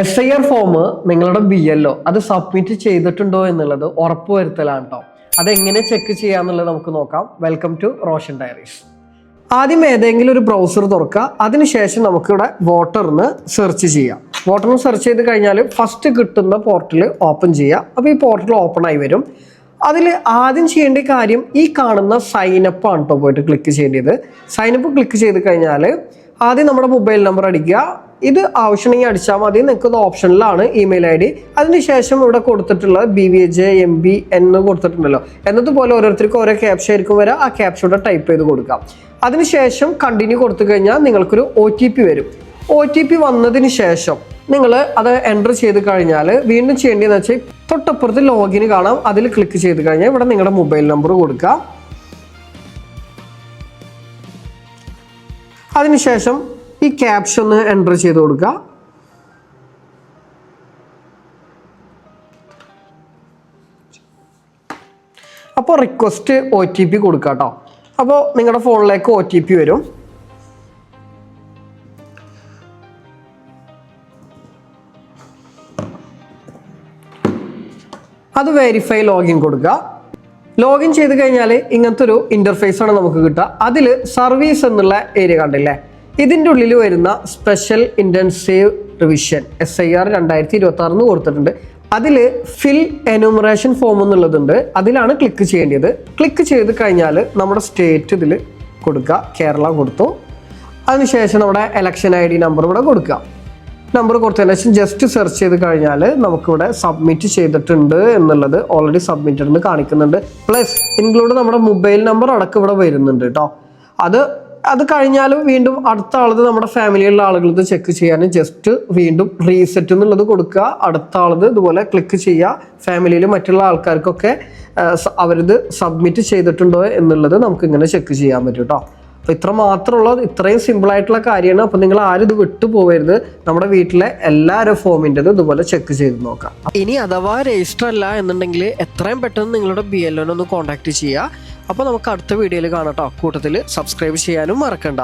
S I R form നിങ്ങളുടെ B L O അത് submit ചെയ്തിട്ടുണ്ടോ എന്നുള്ളത് ഉറപ്പ് ഉറപ്പുവരുത്തലാണ് കേട്ടോ അതെങ്ങനെ ചെക്ക് ചെയ്യാന്നുള്ളത് നമുക്ക് നോക്കാം. വെൽക്കം ടു റോഷൻ ഡയറീസ് ആദ്യം ഏതെങ്കിലും ഒരു ബ്രൗസർ തുറക്കുക. അതിനുശേഷം നമുക്കിവിടെ വോട്ടറിന് സെർച്ച് ചെയ്യാം. വോട്ടറിന് സെർച്ച് ചെയ്ത് കഴിഞ്ഞാൽ ഫസ്റ്റ് കിട്ടുന്ന പോർട്ടൽ ഓപ്പൺ ചെയ്യുക. അപ്പോൾ ഈ പോർട്ടൽ ഓപ്പൺ ആയി വരും. അതിൽ ആദ്യം ചെയ്യേണ്ട കാര്യം ഈ കാണുന്ന സൈനപ്പ് ആണ് കേട്ടോ പോയിട്ട് ക്ലിക്ക് ചെയ്യേണ്ടത്. സൈനപ്പ് ക്ലിക്ക് ചെയ്ത് കഴിഞ്ഞാൽ ആദ്യം നമ്മുടെ മൊബൈൽ നമ്പർ അടിക്കുക. ഇത് ആവശ്യമെങ്കിൽ അടിച്ചാൽ മതി. നിങ്ങൾക്ക് ഓപ്ഷനിലാണ് ഇമെയിൽ ഐ ഡി. അതിനുശേഷം ഇവിടെ കൊടുത്തിട്ടുള്ള B V J M B എന്ന് കൊടുത്തിട്ടുണ്ടല്ലോ. എന്നതുപോലെ ഓരോരുത്തർക്കും ഓരോ ക്യാപ്ഷ ആയിരിക്കും വരെ ആ ക്യാപ്ഷയുടെ ടൈപ്പ് ചെയ്ത് കൊടുക്കാം അതിനുശേഷം കണ്ടിന്യൂ കൊടുത്തു കഴിഞ്ഞാൽ നിങ്ങൾക്കൊരു ഒ ടി പി വരും. ഒ ടി പി വന്നതിന് ശേഷം നിങ്ങൾ അത് എന്റർ ചെയ്ത് കഴിഞ്ഞാൽ വീണ്ടും ചെയ്യേണ്ടതെന്ന് വെച്ചാൽ തൊട്ടപ്പുറത്ത് ലോഗിൻ കാണാം. അതിൽ ക്ലിക്ക് ചെയ്ത് കഴിഞ്ഞാൽ ഇവിടെ നിങ്ങളുടെ മൊബൈൽ നമ്പർ കൊടുക്കുക. അതിനുശേഷം ഈ ക്യാപ്ഷൻ എന്റർ ചെയ്ത് കൊടുക്കുക അപ്പോൾ റിക്വസ്റ്റ് ഒ ടി പി കൊടുക്കുക കേട്ടോ അപ്പോൾ നിങ്ങളുടെ ഫോണിലേക്ക് ഒ ടി പി വരും. അത് വെരിഫൈ ലോഗിൻ കൊടുക്കുക ലോഗിൻ ചെയ്ത് കഴിഞ്ഞാൽ ഇങ്ങനത്തെ ഒരു ഇന്റർഫേസ് ആണ് നമുക്ക് കിട്ടുക. അതിൽ സർവീസ് എന്നുള്ള ഏരിയ കണ്ടില്ലേ? ഇതിന്റെ ഉള്ളിൽ വരുന്ന special intensive revision S I R രണ്ടായിരത്തി ഇരുപത്തി ആറിന് കൊടുത്തിട്ടുണ്ട്. അതിൽ ഫിൽ എനുമറേഷൻ ഫോം എന്നുള്ളതുണ്ട്. അതിലാണ് ക്ലിക്ക് ചെയ്യേണ്ടത്. ക്ലിക്ക് ചെയ്ത് കഴിഞ്ഞാൽ നമ്മുടെ സ്റ്റേറ്റ് ഇതിൽ കൊടുക്കുക. കേരള കൊടുത്തു. അതിനുശേഷം നമ്മുടെ എലക്ഷൻ ഐ ഡി നമ്പർ ഇവിടെ കൊടുക്കുക. നമ്പർ കൊടുത്തതിന് ശേഷം ജസ്റ്റ് സെർച്ച് ചെയ്ത് കഴിഞ്ഞാൽ നമുക്കിവിടെ സബ്മിറ്റ് ചെയ്തിട്ടുണ്ട് എന്നുള്ളത് ഓൾറെഡി സബ്മിറ്റഡ് എന്ന് കാണിക്കുന്നുണ്ട്. പ്ലസ് ഇൻക്ലൂഡ് നമ്മുടെ മൊബൈൽ നമ്പർ അടക്കം ഇവിടെ വരുന്നുണ്ട് കേട്ടോ അത് അത് കഴിഞ്ഞാലും വീണ്ടും അടുത്ത ആളത് നമ്മുടെ ഫാമിലിയിലുള്ള ആളുകളത് ചെക്ക് ചെയ്യാൻ ജസ്റ്റ് വീണ്ടും റീസെറ്റ് എന്നുള്ളത് കൊടുക്കുക. അടുത്ത ആളത് ഇതുപോലെ ക്ലിക്ക് ചെയ്യുക. ഫാമിലിയിൽ മറ്റുള്ള ആൾക്കാർക്കൊക്കെ അവരിത് സബ്മിറ്റ് ചെയ്തിട്ടുണ്ടോ എന്നുള്ളത് നമുക്ക് ഇങ്ങനെ ചെക്ക് ചെയ്യാൻ പറ്റും കേട്ടോ അപ്പൊ ഇത്ര മാത്രമുള്ള ഇത്രയും സിമ്പിൾ ആയിട്ടുള്ള കാര്യമാണ്. അപ്പോൾ നിങ്ങൾ ആരും ഇത് വിട്ടു പോകരുത് നമ്മുടെ വീട്ടിലെ എല്ലാവരും ഫോമിന്റെതും ഇതുപോലെ ചെക്ക് ചെയ്ത് നോക്കാം. ഇനി അഥവാ രജിസ്റ്റർ അല്ല എന്നുണ്ടെങ്കിൽ എത്രയും പെട്ടെന്ന് നിങ്ങളുടെ ബി എൽ ഒന്ന് കോൺടാക്ട് ചെയ്യുക. അപ്പോൾ നമുക്ക് അടുത്ത വീഡിയോയിൽ കാണാം കേട്ടോ കൂട്ടത്തിൽ സബ്സ്ക്രൈബ് ചെയ്യാനും മറക്കണ്ട.